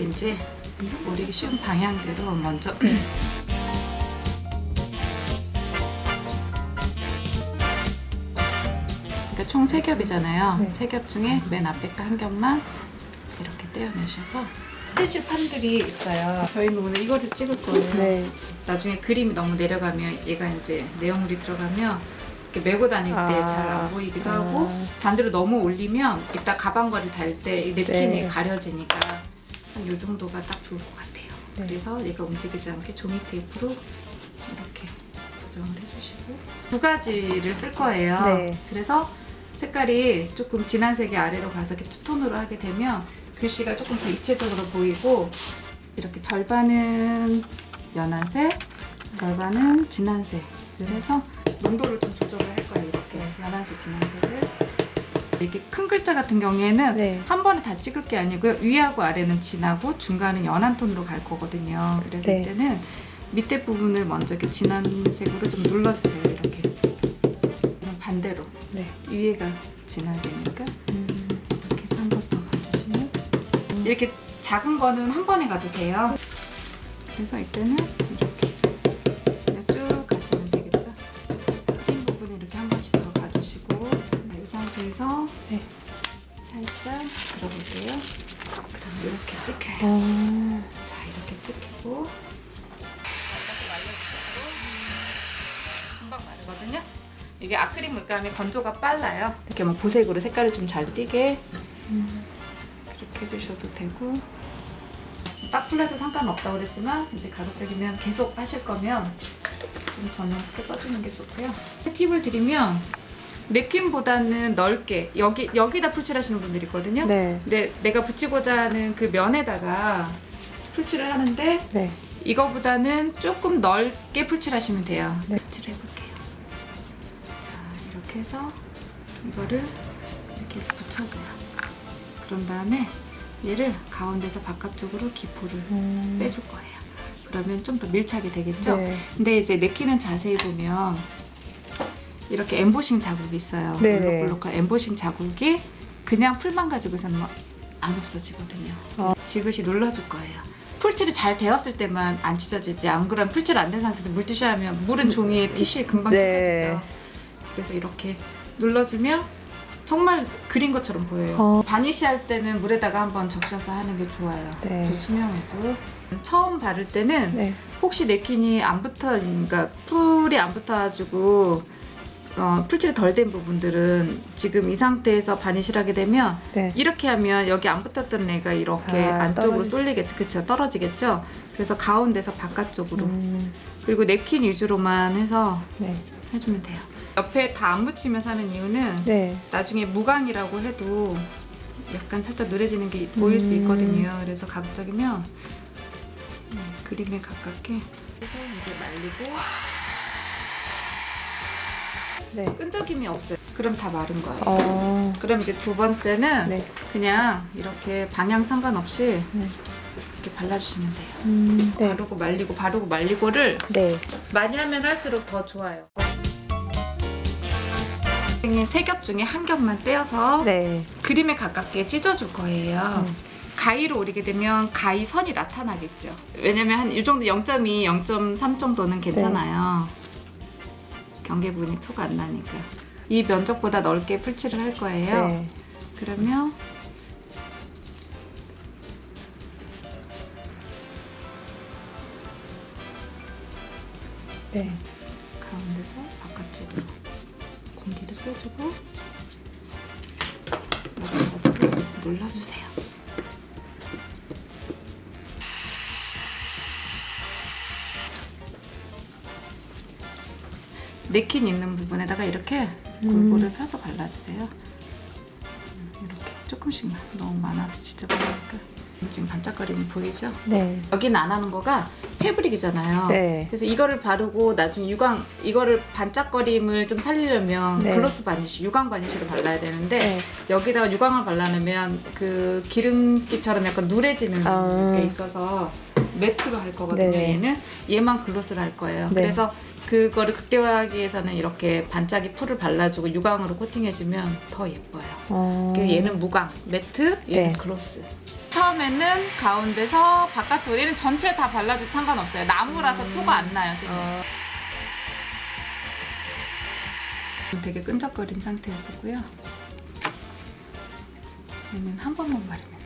이제 우리 쉬운 방향대로 먼저 그러니까 총 세 겹이잖아요. 네. 세 겹 중에 맨 앞에 거한 겹만 이렇게 떼어내셔서 스테치 판들이 있어요. 저희는 오늘 이거를 찍을 거예요. 네. 나중에 그림이 너무 내려가면 얘가 이제 내용물이 들어가면 이렇게 메고 다닐 때 아. 잘 안 보이기도 아. 하고 반대로 너무 올리면 이따 가방걸이 달 때 이 냅킨이 네. 가려지니까 한 이 정도가 딱 좋을 것 같아요. 네. 그래서 얘가 움직이지 않게 종이 테이프로 이렇게 고정을 해주시고 두 가지를 쓸 거예요. 네. 그래서 색깔이 조금 진한 색이 아래로 가서 이렇게 투톤으로 하게 되면 글씨가 조금 더 입체적으로 보이고 이렇게 절반은 연한 색, 절반은 진한 색을 해서 농도를 좀 조절을 할 거예요. 이렇게 연한 색, 진한 색을 이렇게 큰 글자 같은 경우에는 네. 한 번에 다 찍을 게 아니고요. 위하고 아래는 진하고 중간은 연한 톤으로 갈 거거든요. 그래서 네. 이때는 밑에 부분을 먼저 이렇게 진한 색으로 좀 눌러주세요. 이렇게 그럼 반대로 네. 위에가 진하게니까 음. 이렇게 해서 한 번 더 가주시면 이렇게 작은 거는 한 번에 가도 돼요. 그래서 이때는 상태에서 네. 살짝 들어볼게요. 그럼 이렇게 찍혀요. 어. 자 이렇게 찍히고 금방 마르거든요. 이게 아크릴 물감이 건조가 빨라요. 이렇게 막 보색으로 색깔을 좀 잘 띄게 음. 그렇게 해주셔도 되고 딱 풀려도 상관없다고 그랬지만 이제 가급적이면 계속 하실 거면 좀 전용 크게 써주는 게 좋고요. 팁을 드리면 냅킨보다는 넓게 여기 여기다 풀칠하시는 분들이 있거든요. 네. 근데 내가 붙이고자 하는 그 면에다가 풀칠을 하는데 네. 이거보다는 조금 넓게 풀칠하시면 돼요. 네. 풀칠해 볼게요. 자 이렇게 해서 이거를 이렇게 해서 붙여줘요. 그런 다음에 얘를 가운데서 바깥쪽으로 기포를 음. 빼줄 거예요. 그러면 좀 더 밀착이 되겠죠? 네. 근데 이제 냅킨은 자세히 보면 이렇게 엠보싱 자국이 있어요. 네네. 볼록볼록한 엠보싱 자국이 그냥 풀만 가지고서는 뭐안 없어지거든요. 어. 지그시 눌러줄 거예요. 풀칠이 잘 되었을 때만 안 찢어지지 안 그러면 풀칠 안 된 상태에서 물티슈 하면 물은 종이에 티슈에 금방 네. 찢어지죠. 그래서 이렇게 눌러주면 정말 그린 것처럼 보여요. 어. 바니쉬 할 때는 물에다가 한번 적셔서 하는 게 좋아요. 네. 그 수명에도 처음 바를 때는 네. 혹시 냅킨이 안 붙어, 그러니까 풀이 안 붙어가지고 어, 풀칠이 덜 된 부분들은 지금 이 상태에서 바니쉬를 하게 되면 네. 이렇게 하면 여기 안 붙었던 애가 이렇게 아, 안쪽으로 쏠리겠죠, 그쵸? 떨어지겠죠. 그래서 가운데서 바깥쪽으로 음. 그리고 냅킨 위주로만 해서 네. 해주면 돼요. 옆에 다 안 붙이면서 하는 이유는 네. 나중에 무광이라고 해도 약간 살짝 누래지는 게 보일 수 음. 있거든요. 그래서 가급적이면 네, 그림에 가깝게 해서 이제 말리고 네. 끈적임이 없어요. 그럼 다 마른 거예요. 어. 그럼 이제 두 번째는 네. 그냥 이렇게 방향 상관없이 네. 이렇게 발라주시면 돼요. 음. 네. 바르고 말리고 바르고 말리고를 네. 많이 하면 할수록 더 좋아요. 선생님 세 겹 중에 한 겹만 떼어서 네. 그림에 가깝게 찢어줄 거예요. 음. 가위로 오리게 되면 가위 선이 나타나겠죠. 왜냐면 한 이 정도 0.2, 0.3 정도는 괜찮아요. 경계 부분이 표가 안 나니까. 이 면적보다 넓게 풀칠을 할 거예요. 네. 그러면 네. 가운데서 바깥쪽으로 공기를 빼주고 마찬가지로 눌러주세요. 냅킨 있는 부분에다가 이렇게 골고루 펴서 발라주세요. 음, 이렇게 조금씩만 너무 많아도 진짜 많으니까 지금 반짝거리는 보이죠? 네. 여기는 안 하는 거가 패브릭이잖아요. 네. 그래서 이거를 바르고 나중에 유광 이거를 반짝거림을 좀 살리려면 네. 글로스 바니쉬, 유광 바니쉬를 발라야 되는데 네. 여기다가 유광을 발라놓으면 그 기름기처럼 약간 누래지는 아. 게 있어서 매트로 할 거거든요. 네네. 얘는 얘만 글로스를 할 거예요. 네. 그래서 그거를 극대화하기 위해서는 이렇게 반짝이 풀을 발라주고 유광으로 코팅해주면 더 예뻐요. 어. 그 얘는 무광, 매트, 얘는 네. 글로스. 처음에는 가운데서 바깥쪽 얘는 전체 다 발라도 상관없어요. 나무라서 표가 안 나요. 선생님. 되게 끈적거린 상태였었고요. 얘는 한 번만 바르면